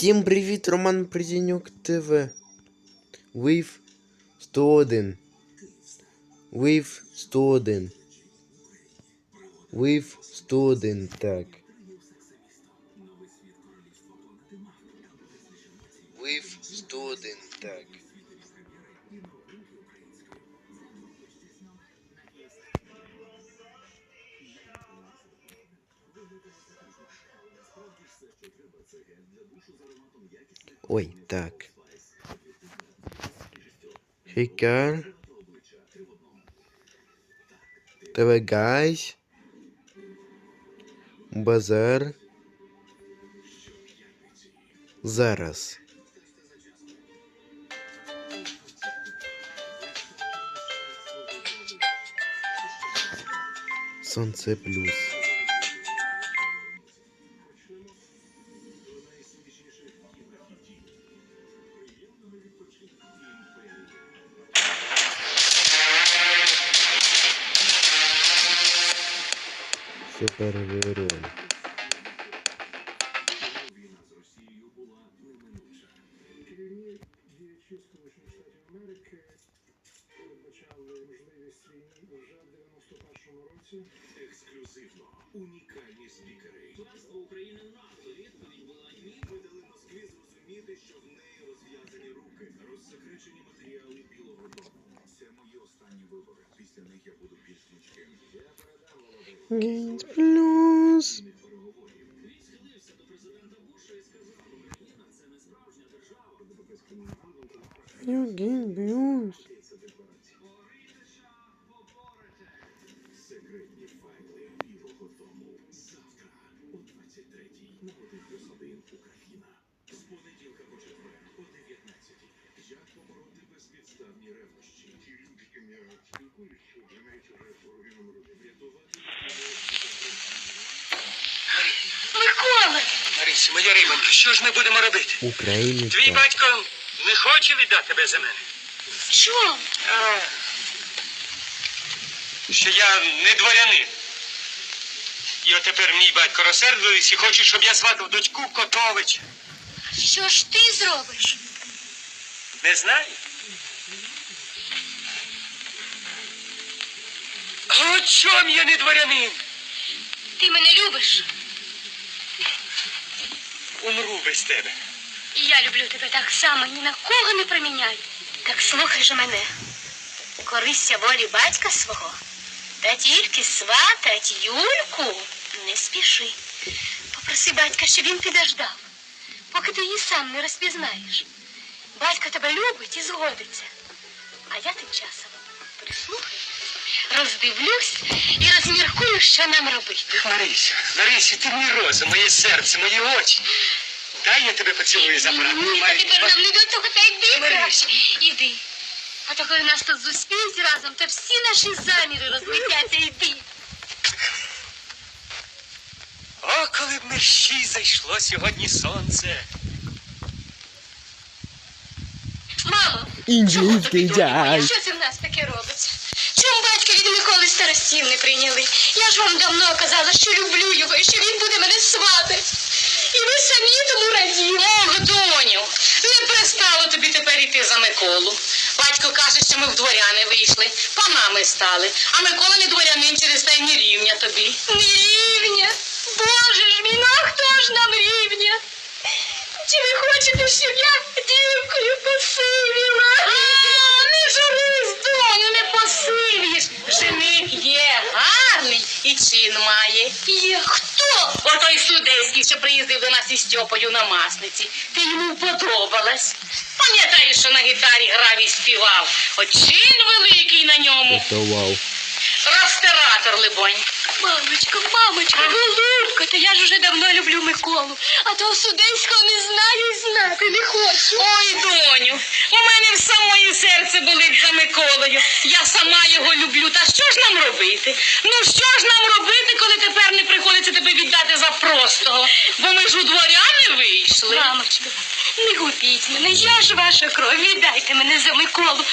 Всім привіт, Роман Придінюк ТВ. Вив 101. Вив 101. Вив 101, так. Вив 101, так. Ой, так. Хикар. ТВ Гайс. Базар. Зараз. Сонце плюс. Році. Ексклюзивно унікальні спікери. Государство України в НАТО. Відповідь була руки, розсекречені матеріали Білого Дому. Це мої останні вибори. Після них я буду більш гнучким. Я Гейнс плюс. спільних переговорів. Він Марісі, моя рибонька, що ж ми будемо робити? України Твій батько не хоче віддати тебе за мене. Чом? А, що я не дворянин. І от тепер мій батько розсердились і хоче, щоб я сватав дочку Котовича. Що ж ти зробиш? Не знаю. А от чом я не дворянин? Ти мене любиш, Умру без тебе. і я люблю тебе так само, ні на кого не проміняю. Так слухай же мене. Корися волі батька свого, та тільки сватать Юльку не спіши. Попроси батька, щоб він підождав, поки ти її сам не розпізнаєш. Батько тебе любить і згодиться. А я тим часом прислухаю, роздивлюсь і розміркую, що нам робити. Марися, Марися, ти мій розум, моє серце, мої очі. Дай я тебе поцілую за брат. Ні, та тепер нам не до того, та йди краще. Іди. А то коли нас тут зустрінуть разом, то всі наші заміри розлетяться, йди. О, коли б мерщій зайшло сьогодні сонце. Мамо, Індійський джай. що це старостів не прийняли? Я ж вам давно казала, що люблю його і що він буде мене сватати. І ви самі тому раділи. Ох, доню, не пристало тобі тепер іти за Миколу. Батько каже, що ми в дворяни вийшли, панами стали, а Микола не дворянин через те й не рівня тобі. Не рівня. Боже ж мій, ну а хто ж нам рівня? Чи ви хочете, щоб я дівкою посивіла? А, не журись, доню, не посивіш. Жених є гарний і чин має. Є хто? Отой судейський, що приїздив до нас із Стьопою на масниці. Ти йому подобалась. Пам'ятаєш, що на гітарі грав і співав. Очин великий на ньому. Это вау. Ростиратор, либонь. Мамочко, мамочко, голубко, та я ж уже давно люблю Миколу, а того судейського не знаю і знати не хочу. Ой, доню, у мене в самої серце болить за Миколою. Я сама його люблю. Та що ж нам робити? Ну що ж нам робити, коли тепер не приходиться тебе віддати за простого? Бо ми ж у дворяни вийшли. Мамочко, не губіть мене, я ж ваша кров, віддайте мене за Миколу.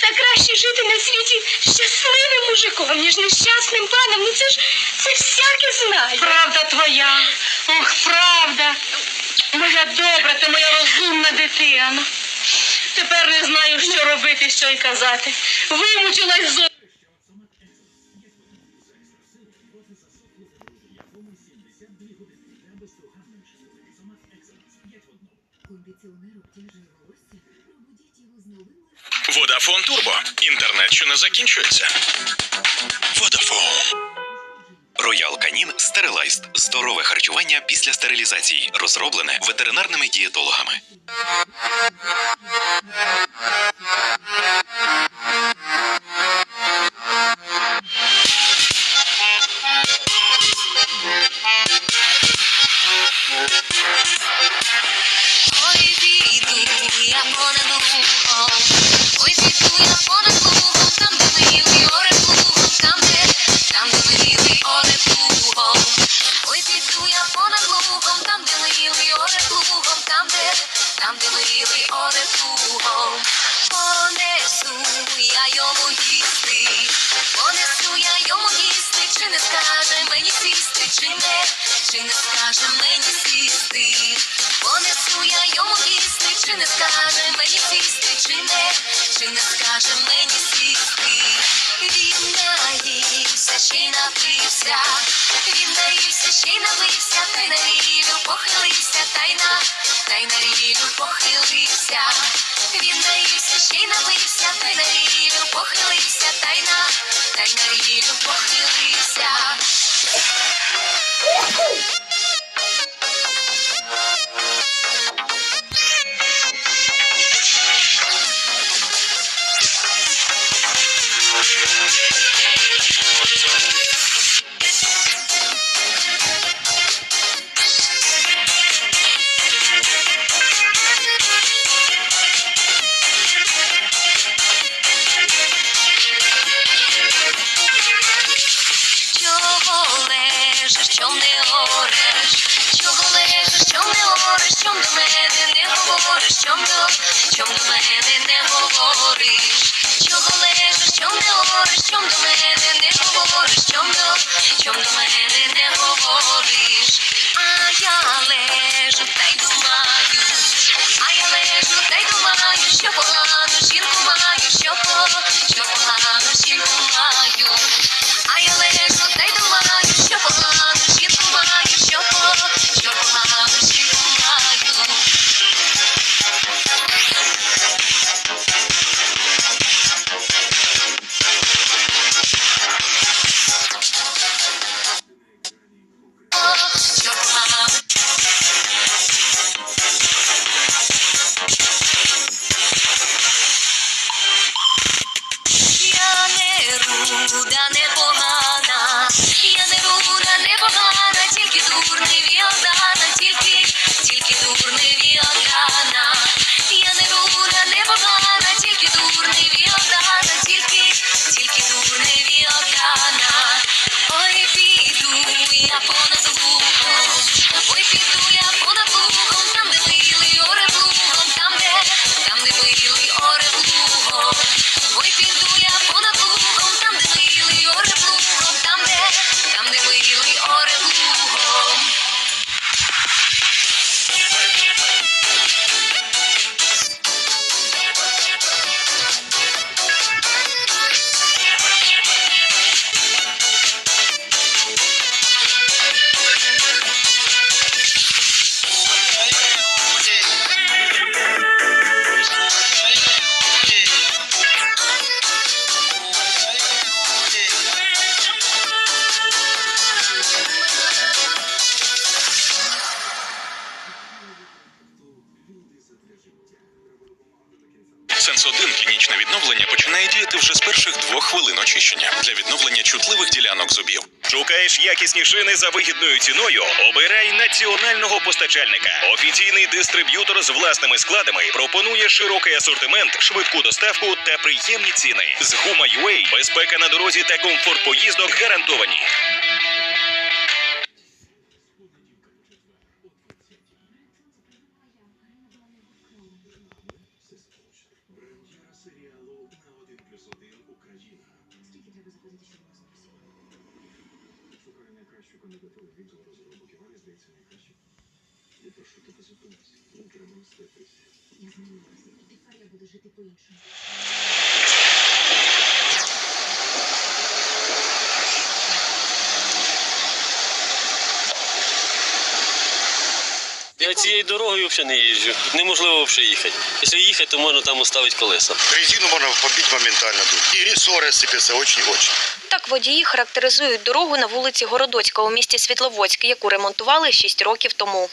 Та краще жити на світі щасливим мужиком, ніж нещасним паном. Ну це ж це всяке знає. Правда твоя. Ох, правда. Моя добра, ти моя розумна дитина. Тепер не знаю, що робити, що й казати. Вимучилась зо. Водафон Турбо. Інтернет, що не закінчується. Водафон. Роял Канін Стерилайст. Здорове харчування після стерилізації. Розроблене ветеринарними дієтологами. Ой, сісти, чи не, чи не скаже мені сісти. Понесу я йому їсти, чи не скаже мені сісти, чи не, чи не скаже мені сісти. Він наївся, ще й напився, він наївся, ще й напився, та й на рілю похилився, та й на, та й на рілю похилився. Він наївся, ще й напився, та й на рілю похилився, та й на, та й на рілю похилився. Лежиш, чом не ореш? Чого лежиш, чом не ореш? Чом до мене не говориш? Чом до, чом до мене не говориш? Чого лежиш, чом не ореш? Чом до мене не говориш? Сенс 1 клінічне відновлення починає діяти вже з перших двох хвилин очищення для відновлення чутливих ділянок зубів. Шукаєш якісні шини за вигідною ціною. Обирай національного постачальника. Офіційний дистриб'ютор з власними складами пропонує широкий асортимент, швидку доставку та приємні ціни. З Гума безпека на дорозі та комфорт поїздок гарантовані. Я цією дорогою взагалі не їжджу. Неможливо взагалі їхати. Якщо їхати, то можна там оставити колеса. Резину можна побити моментально тут. І рессоры сыпятся дуже-дуже. Так водії характеризують дорогу на вулиці Городоцька у місті Світловодськ, яку ремонтували 6 років тому.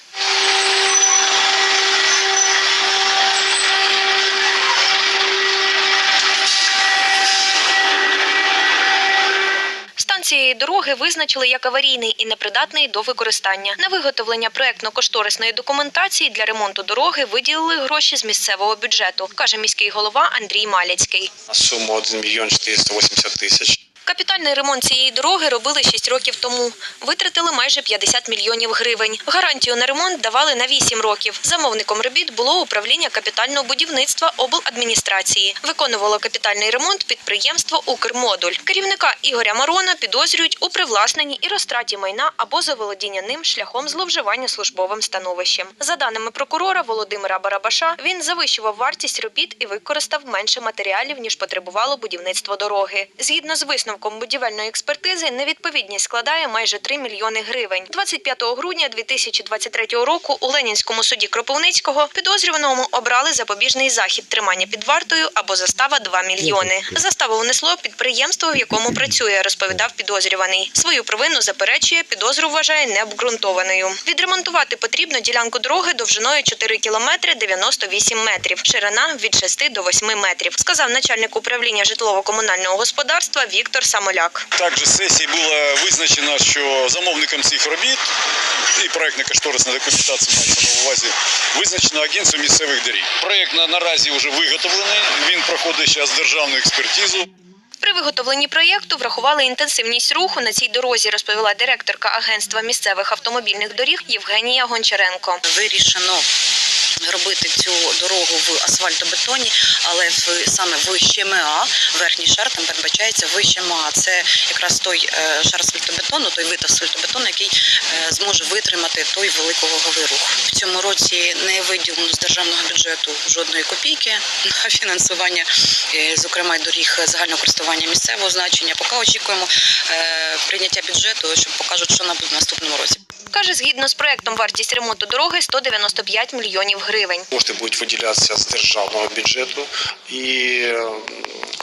Цієї дороги визначили як аварійний і непридатний до використання. На виготовлення проектно-кошторисної документації для ремонту дороги виділили гроші з місцевого бюджету, каже міський голова Андрій Маляцький. На суму 1 мільйон 480 тысяч. Капітальний ремонт цієї дороги робили 6 років тому. Витратили майже 50 мільйонів гривень. Гарантію на ремонт давали на 8 років. Замовником робіт було управління капітального будівництва обладміністрації. Виконувало капітальний ремонт підприємство Укрмодуль. Керівника Ігоря Марона підозрюють у привласненні і розтраті майна або заволодіння ним шляхом зловживання службовим становищем. За даними прокурора Володимира Барабаша, він завищував вартість робіт і використав менше матеріалів ніж потребувало будівництво дороги. Згідно з висновком будівельної експертизи, невідповідність складає майже 3 мільйони гривень. 25 грудня 2023 року у Ленінському суді Кропивницького підозрюваному обрали запобіжний захід тримання під вартою або застава 2 мільйони. Заставу внесло підприємство, в якому працює, розповідав підозрюваний. Свою провину заперечує, підозру вважає необґрунтованою. Відремонтувати потрібно ділянку дороги довжиною 4 кілометри 98 метрів, ширина від 6 до 8 метрів, сказав начальник управління житлово-комунального господарства Віктор Самоляк. Також з сесії було визначено, що замовником цих робіт і проектно-кошторисна документація мається на увазі визначено агентство місцевих доріг. Проект на, наразі вже виготовлений. Він проходить зараз державну експертизу. При виготовленні проєкту врахували інтенсивність руху на цій дорозі, розповіла директорка агентства місцевих автомобільних доріг Євгенія Гончаренко. Вирішено робити цю дорогу в асфальтобетоні, але в саме в ЩМА, верхній шар там передбачається в ЩМА. Це якраз той е, шар асфальтобетону, той вид асфальтобетону, який е, зможе витримати той великоваговий рух. В цьому році не виділено з державного бюджету жодної копійки на фінансування, е, зокрема доріг загального користування місцевого значення. Поки очікуємо прийняття бюджету, щоб покажуть, що нам буде в наступному році. Каже, згідно з проектом, вартість ремонту дороги 195 мільйонів гривень. Кошти будуть виділятися з державного бюджету, і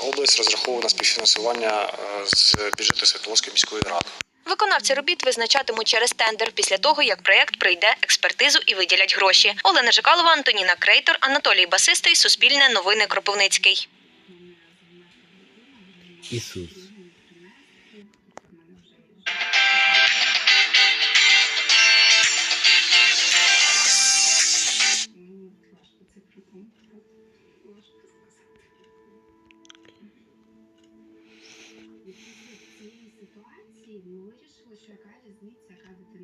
область розраховує на співфінансування е, з бюджету Світловської міської ради. Виконавці робіт визначатимуть через тендер після того, як проєкт пройде експертизу і виділять гроші. Олена Жикалова, Антоніна Крейтор, Анатолій Басистий, Суспільне новини Кропивницький. Ісус.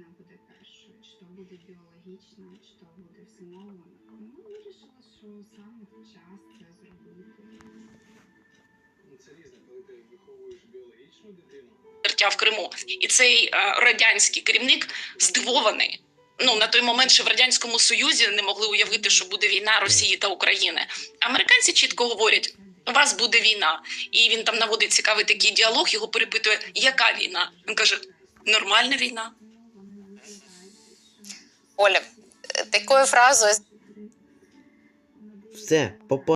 Дитина буде першою, чи то буде біологічна, чи то буде всиновлена. Ми вирішили, що саме час це зробити. Ну, Це різне, коли ти виховуєш біологічну дитину. в Криму. І цей е, радянський керівник здивований. Ну на той момент ще в радянському союзі не могли уявити, що буде війна Росії та України. Американці чітко говорять. У вас буде війна, і він там наводить цікавий такий діалог. Його перепитує, яка війна? Він каже: нормальна війна. Оля, такою фразою Все, попа.